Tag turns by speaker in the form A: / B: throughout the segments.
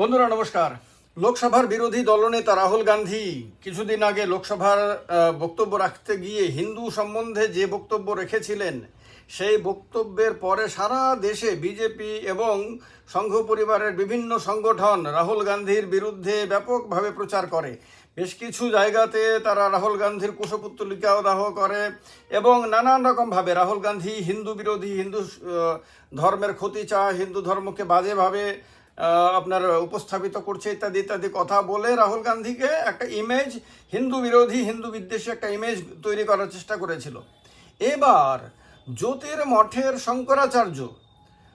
A: বন্ধুরা, নমস্কার। লোকসভার বিরোধী দলনেতা রাহুল গান্ধী কিছুদিন আগে লোকসভার বক্তব্য রাখতে গিয়ে হিন্দু সম্বন্ধে যে বক্তব্য রেখেছিলেন, সেই বক্তব্যের পরে সারা দেশে বিজেপি এবং সংঘ পরিবারের বিভিন্ন সংগঠন রাহুল গান্ধীর বিরুদ্ধে ব্যাপকভাবে প্রচার করে। বেশ কিছু জায়গাতে তারা রাহুল গান্ধীর কুশপুত্তলিকাও দাহ করে এবং নানান রকমভাবে রাহুল গান্ধী হিন্দু বিরোধী, হিন্দু ধর্মের ক্ষতি চায়, হিন্দু ধর্মকে বাজেভাবে আপনার উপস্থাপিত করছে ইত্যাদি ইত্যাদি কথা বলে রাহুল গান্ধীকে একটা ইমেজ হিন্দু বিরোধী, হিন্দু বিদ্বেষী একটা ইমেজ তৈরি করার চেষ্টা করেছিল। এবার জ্যোতির মঠের শঙ্করাচার্য,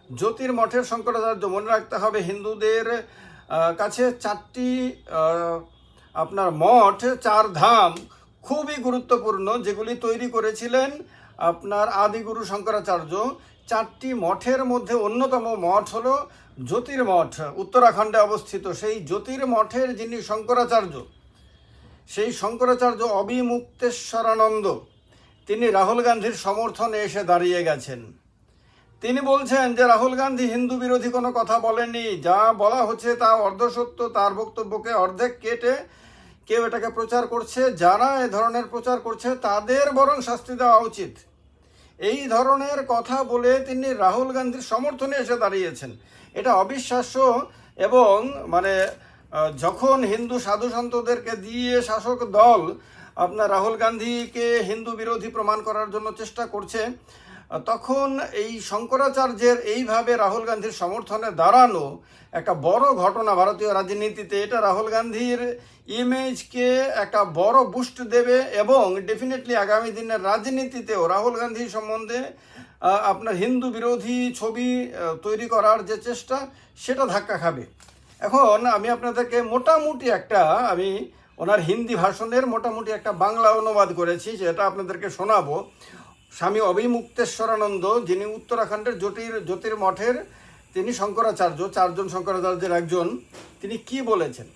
A: জ্যোতির মঠের শঙ্করাচার্য মনে রাখতে হবে হিন্দুদের কাছে চারটি আপনার মঠ, চার ধাম খুবই গুরুত্বপূর্ণ, যেগুলি তৈরি করেছিলেন আপনার আদিগুরু শঙ্করাচার্য। চারটি মঠের মধ্যে অন্যতম মঠ হলো জ্যোতির্মঠ। উত্তরাখণ্ডে অবস্থিত সেই জ্যোতির্মঠের যিনি শঙ্করাচার্য, সেই শঙ্করাচার্য অবিমুক্তেশ্বরানন্দ তিনি রাহুল গান্ধীর সমর্থনে এসে দাঁড়িয়ে গেছেন। তিনি বলছেন যে, রাহুল গান্ধী হিন্দু বিরোধী কোনো কথা বলেননি। যা বলা হচ্ছে তা অর্ধসত্য। তার বক্তব্যকে অর্ধেক কেটে কেউ এটাকে প্রচার করছে, যারা এ ধরনের প্রচার করছে তাদের বরং শাস্তি দেওয়া উচিত। এই ধরনের কথা বলে তিনি রাহুল গান্ধীর সমর্থনে এসে দাঁড়িয়েছেন। এটা অবিশ্বাস্য এবং মানে যখন হিন্দু সাধু সন্তদেরকে দিয়ে শাসক দল আপনার রাহুল গান্ধীকে হিন্দু বিরোধী প্রমাণ করার জন্য চেষ্টা করছে তখন এই শঙ্করাচার্যের এইভাবে রাহুল গান্ধীর সমর্থনে দাঁড়ানো একটা বড় ঘটনা ভারতীয় রাজনীতিতে, এটা রাহুল গান্ধীর ইমেজকে একটা বড় বুস্ট দেবে এবং ডেফিনেটলি আগামী দিনের রাজনীতিতেও রাহুল গান্ধী সম্বন্ধে আপনার হিন্দু বিরোধী ছবি তৈরি করার যে চেষ্টা, সেটা ধাক্কা খাবে। এখন আমি আপনাদেরকে মোটামুটি একটা, আমি ওনার হিন্দি ভাষণের মোটামুটি একটা বাংলা অনুবাদ করেছি যেটা আপনাদেরকে শোনাবো। স্বামী অভিমুক্তেশ্বরানন্দ, যিনি উত্তরাখণ্ডের জ্যোতির জ্যোতির মঠের তিনি শঙ্করাচার্য, চারজন শঙ্করাচার্যের একজন, তিনি কি বলেছেন?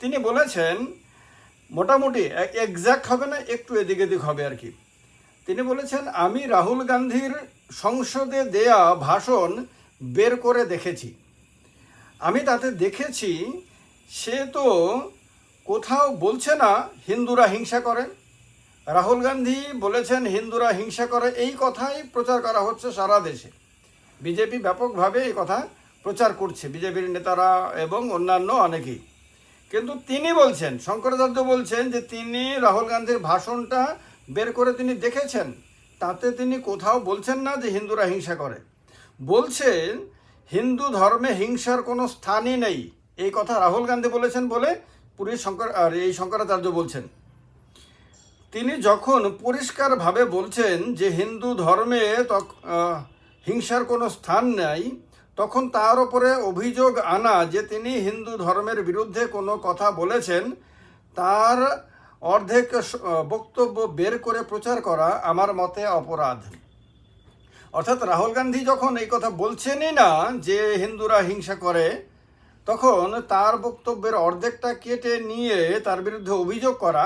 A: তিনি বলেছেন, মোটামুটি এক্স্যাক্ট হবে না, একটু এদিক এদিক হবে আর কি। তিনি বলেছেন, আমি রাহুল গান্ধীর সংসদে দেয়া ভাষণ বের করে দেখেছি। আমি তাতে দেখেছি, সে তো কোথাও বলছে না, হিন্দুরা হিংসা করে। রাহুল গান্ধী বলেছেন, হিন্দুরা হিংসা করে, এই কথাই প্রচার করা হচ্ছে সারা দেশে। বিজেপি ব্যাপকভাবে এই কথা প্রচার করছে, বিজেপির নেতারা এবং অন্যান্য অনেকেই। কিন্তু তিনি বলছেন, শঙ্করাচার্য বলছেন যে তিনি রাহুল গান্ধীর ভাষণটা বের করে তিনি দেখেছেন। তাতে তিনি কোথাও বলছেন না যে হিন্দুরা হিংসা করে। বলছেন, হিন্দু ধর্মে হিংসার কোনো স্থানই নেই। এই কথা রাহুল গান্ধী বলেছেন বলে পুরী শঙ্কর, আর এই শঙ্করাচার্য বলছেন। তিনি যখন পরিষ্কারভাবে বলছেন যে হিন্দু ধর্মে হিংসার কোনো স্থান নেই, তখন তার ওপরে অভিযোগ আনা যে তিনি হিন্দু ধর্মের বিরুদ্ধে কোনো কথা বলেছেন, তার অর্ধেক বক্তব্য বের করে প্রচার করা আমার মতে অপরাধ। অর্থাৎ রাহুল গান্ধী যখন এই কথা বলছেনই না যে হিন্দুরা হিংসা করে, তখন তার বক্তব্যের অর্ধেকটা কেটে নিয়ে তার বিরুদ্ধে অভিযোগ করা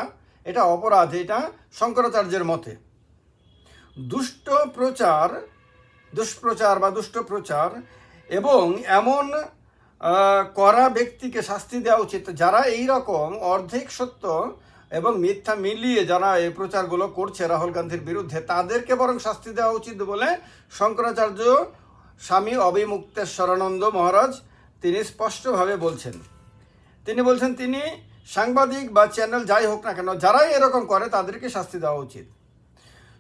A: এটা অপরাধ, এটা শঙ্করাচার্যের মতে। দুষ্ট প্রচার, দুষ্প্রচার বা দুষ্ট প্রচার এবং এমন করা ব্যক্তিকে শাস্তি দেওয়া উচিত, যারা এই রকম অর্ধেক সত্য এবং মিথ্যা মিলিয়ে যারা এই প্রচারগুলো করছে রাহুল গান্ধীর বিরুদ্ধে, তাদেরকে বরং শাস্তি দেওয়া উচিত বলে শঙ্করাচার্য স্বামী অবিমুক্তেশ্বরানন্দ মহারাজ তিনি স্পষ্টভাবে বলছেন। তিনি বলছেন, তিনি সাংবাদিক বা চ্যানেল যাই হোক না কেন, যারাই এরকম করে তাদেরকে শাস্তি দেওয়া উচিত।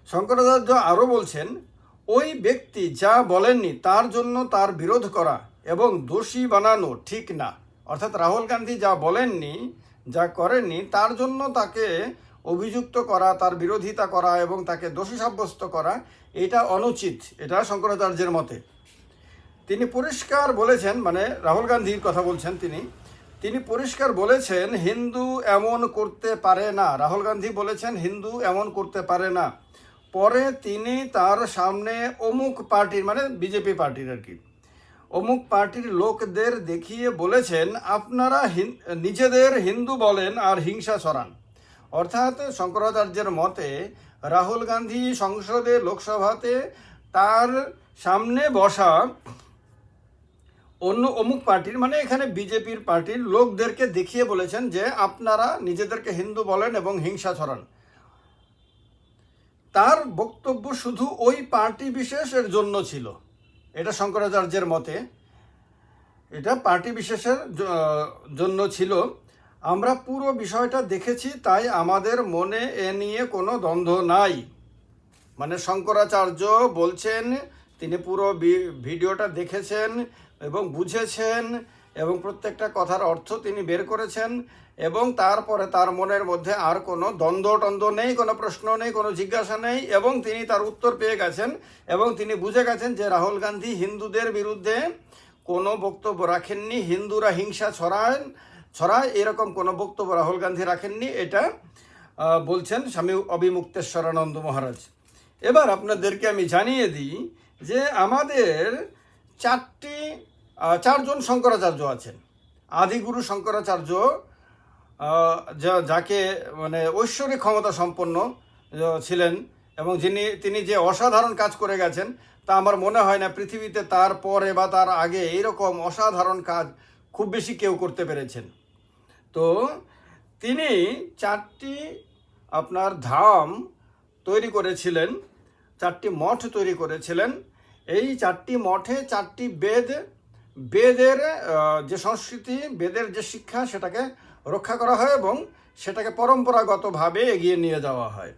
A: শঙ্করাচার্য আরও বলছেন, ওই ব্যক্তি যা বলেননি তার জন্য তার বিরোধ করা এবং দোষী বানানো ঠিক না। অর্থাৎ রাহুল গান্ধী যা বলেননি, যা করেননি তার জন্য তাকে অভিযুক্ত করা, তার বিরোধিতা করা এবং তাকে দোষী সাব্যস্ত করা, এটা অনুচিত। এটা শঙ্করাচার্যের মতে। তিনি পরিষ্কার বলেছেন মানে রাহুল গান্ধীর কথা বলছেন তিনি তিনি পরিষ্কার বলেছেন, হিন্দু এমন করতে পারে না। রাহুল গান্ধী বলেছেন, হিন্দু এমন করতে পারে না। পরে তিনি তার সামনে অমুক পার্টির মানে বিজেপি পার্টির আর কি, অমুক পার্টির লোকদের দেখিয়ে বলেছেন, আপনারা নিজেদের হিন্দু বলেন আর হিংসা ছড়ান। অর্থাৎ শঙ্করাচার্যের মতে, রাহুল গান্ধী সংসদে, লোকসভাতে তার সামনে বসা অন্য অমুক পার্টির মানে এখানে বিজেপির পার্টির লোকদেরকে দেখিয়ে বলেছেন যে আপনারা নিজেদেরকে হিন্দু বলেন এবং হিংসা ছড়ান। তার বক্তব্য শুধু ওই পার্টি বিশেষের জন্য ছিল। এটা শঙ্করাচার্যের মতে। এটা পার্টি বিশেষের জন্য ছিল। আমরা পুরো বিষয়টা দেখেছি, তাই আমাদের মনে এ নিয়ে কোনো দ্বন্দ্ব নাই। মানে শঙ্করাচার্য বলছেন, তিনি পুরো ভিডিওটা দেখেছেন এবং বুঝেছেন এবং প্রত্যেকটা কথার অর্থ তিনি বের করেছেন এবং তারপরে তার মনের মধ্যে আর কোনো দ্বন্দ্ব টন্দ্ব নেই, কোনো প্রশ্ন নেই, কোনো জিজ্ঞাসা নেই এবং তিনি তার উত্তর পেয়ে গেছেন এবং তিনি বুঝে গেছেন যে রাহুল গান্ধী হিন্দুদের বিরুদ্ধে কোনো বক্তব্য রাখেননি, হিন্দুরা হিংসা ছড়ান ছড়ায়, এরকম কোনো বক্তব্য রাহুল গান্ধী রাখেননি, এটা বলছেন স্বামী অবিমুক্তেশ্বরানন্দ মহারাজ। এবার আপনাদেরকে আমি জানিয়ে দিই যে আমাদের চারটি চারজন শঙ্করাচার্য আছেন। আদিগুরু শঙ্করাচার্য যা- যাকে মানে ঐশ্বরিক ক্ষমতা সম্পন্ন ছিলেন এবং যিনি, তিনি যে অসাধারণ কাজ করে গেছেন, তা আমার মনে হয় না পৃথিবীতে তার পরে বা তার আগে এরকম অসাধারণ কাজ খুব বেশি কেউ করতে পেরেছেন। তো তিনি চারটি আপনার ধাম তৈরি করেছিলেন, চারটি মঠ তৈরি করেছিলেন এই চারটি মঠে, চারটি বেদ, বেদের যে সংস্কৃতি, বেদের যে শিক্ষা, সেটাকে রক্ষা করা হয় এবং সেটাকে পরম্পরাগতভাবে এগিয়ে নিয়ে যাওয়া হয়।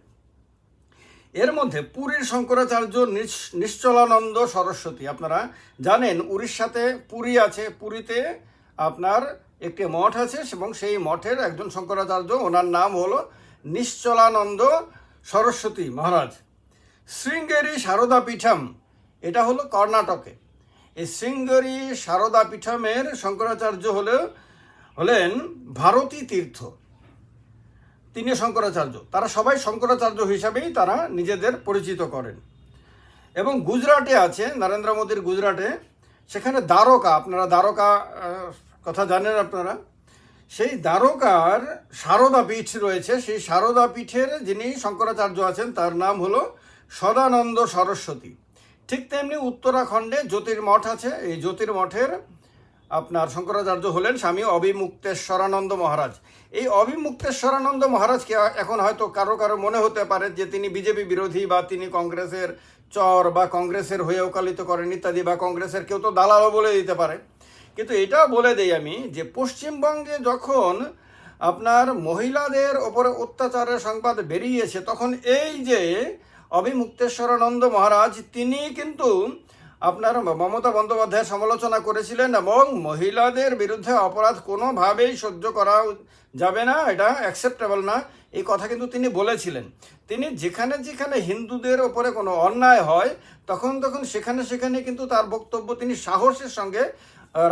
A: এর মধ্যে পুরীর শঙ্করাচার্য নিশ- নিশ্চলানন্দ সরস্বতী, আপনারা জানেন উড়িষ্যাতে পুরী আছে। পুরীতে আপনার একটি মঠ আছে এবং সেই মঠের একজন শঙ্করাচার্য, ওনার নাম হলো নিশ্চলানন্দ সরস্বতী মহারাজ। শৃঙ্গেরি সারদা পীঠম এটা হলো কর্ণাটকে। এই শৃঙ্গেরি সারদা পীঠমের শঙ্করাচার্য হলো, হলেন ভারতী তীর্থ। তিনি শঙ্করাচার্য। তারা সবাই শঙ্করাচার্য হিসাবেই তারা নিজেদের পরিচিত করেন। এবং গুজরাটে আছে, নরেন্দ্র মোদীর গুজরাটে। সেখানে দ্বারকা, আপনারা দ্বারকা কথা জানেন আপনারা? সেই দ্বারকার সারদা পীঠ রয়েছে। সেই সারদা পীঠের যিনি শঙ্করাচার্য আছেন, তার নাম হলো সদানন্দ সরস্বতী। ঠিক তেমনি উত্তরাখণ্ডে জ্যোতির্মঠ আছে। এই জ্যোতির্মঠের আপনার শঙ্করাচার্য হলেন স্বামী অবিমুক্তেশ্বরানন্দ মহারাজ। এই অবিমুক্তেশ্বরানন্দ মহারাজকে এখন হয়তো কারও কারও মনে হতে পারে যে তিনি বিজেপি বিরোধী বা তিনি কংগ্রেসের চর বা কংগ্রেসের হয়ে ওকালিত করেন ইত্যাদি বা কংগ্রেসের কেউ তো দালালও বলে দিতে পারে। কিন্তু এটা বলে দেই আমি যে পশ্চিমবঙ্গে যখন আপনার মহিলাদের ওপরে অত্যাচারের সংবাদ বেরিয়েছে, তখন এই যে অবিমুক্তেশ্বরানন্দ মহারাজ, তিনি কিন্তু আপনার মমতা বন্দ্যোপাধ্যায় সমালোচনা করেছিলেন এবং মহিলাদের বিরুদ্ধে অপরাধ কোনোভাবেই সহ্য করা যাবে না, এটা অ্যাকসেপ্টেবল না, এই কথা কিন্তু তিনি বলেছিলেন। তিনি যেখানে যেখানে হিন্দুদের ওপরে কোনো অন্যায় হয়, তখন তখন সেখানে সেখানে কিন্তু তার বক্তব্য তিনি সাহসের সঙ্গে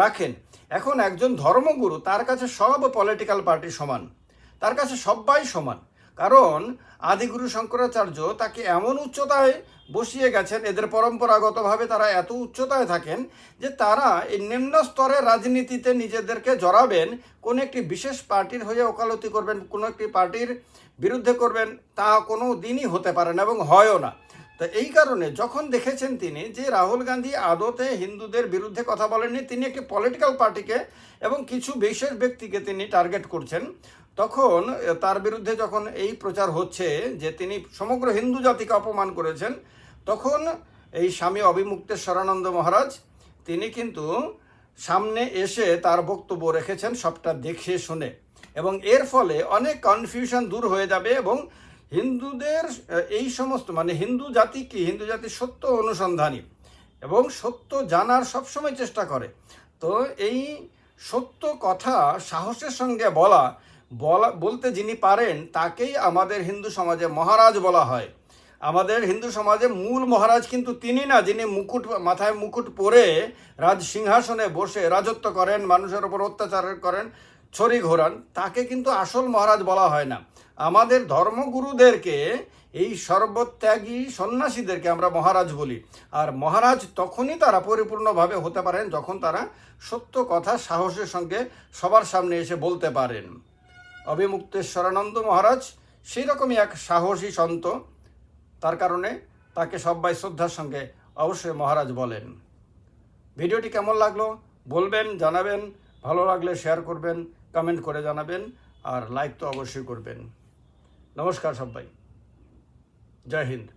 A: রাখেন। এখন একজন ধর্মগুরু, তার কাছে সব পলিটিক্যাল পার্টি সমান, তার কাছে সবাই সমান। কারণ আদিগুরু শঙ্করাচার্য তাকে এমন উচ্চতায় বসিয়ে গেছেন, এদের পরম্পরাগতভাবে তারা এত উচ্চতায় থাকেন যে তারা এই নিম্ন স্তরের রাজনীতিতে নিজেদেরকে জড়াবেন, কোন একটি বিশেষ পার্টির হয়ে ওকালতি করবেন, কোনো একটি পার্টির বিরুদ্ধে করবেন, তা কোনো দিনই হতে পারে না এবং হয়ও না। তো এই কারণে যখন দেখেছেন তিনি যে রাহুল গান্ধী আদতে হিন্দুদের বিরুদ্ধে কথা বলেননি, তিনি একটি পলিটিক্যাল পার্টিকে এবং কিছু বিশেষ ব্যক্তিকে তিনি টার্গেট করছেন। তখন তার বিরুদ্ধে যখন এই প্রচার হচ্ছে যে তিনি সমগ্র হিন্দু জাতিকে অপমান করেছেন, তখন এই স্বামী অবিমুক্তেশ্বরানন্দ মহারাজ, তিনি কিন্তু সামনে এসে তার বক্তব্য রেখেছেন সবটা দেখে শুনে। এবং এর ফলে অনেক কনফিউশন দূর হয়ে যাবে এবং হিন্দুদের এই সমস্ত মানে হিন্দু জাতি কি? হিন্দু জাতি সত্য অনুসন্ধানী এবং সত্য জানার সবসময় চেষ্টা করে। তো এই সত্য কথা সাহসের সঙ্গে বলা বলা, বলতে যিনি পারেন, তাকেই আমাদের হিন্দু সমাজে মহারাজ বলা হয়। আমাদের হিন্দু সমাজে মূল মহারাজ কিন্তু তিনি না, যিনি মুকুট, মাথায় মুকুট পরে রাজ সিংহাসনে বসে রাজত্ব করেন, মানুষের ওপর অত্যাচার করেন, ছড়ি ঘোরান, তাকে কিন্তু আসল মহারাজ বলা হয় না। আমাদের ধর্মগুরুদেরকে, এই সর্বত্যাগী সন্ন্যাসীদেরকে আমরা মহারাজ বলি। আর মহারাজ তখনই তারা পরিপূর্ণভাবে হতে পারেন, যখন তারা সত্য কথা, সাহসের সঙ্গে সবার সামনে এসে বলতে পারেন। অবিমুক্তেশ্বরানন্দ মহারাজ সেই রকমই এক সাহসী সন্ত। তার কারণে তাকে সবাই শ্রদ্ধার সঙ্গে অবশ্যই মহারাজ বলেন। ভিডিওটি কেমন লাগল বলবেন, জানাবেন, ভালো লাগলে শেয়ার করবেন কমেন্ট করে জানাবেন, আর লাইক তো অবশ্যই করবেন। নমস্কার সবাই। জয় হিন্দ।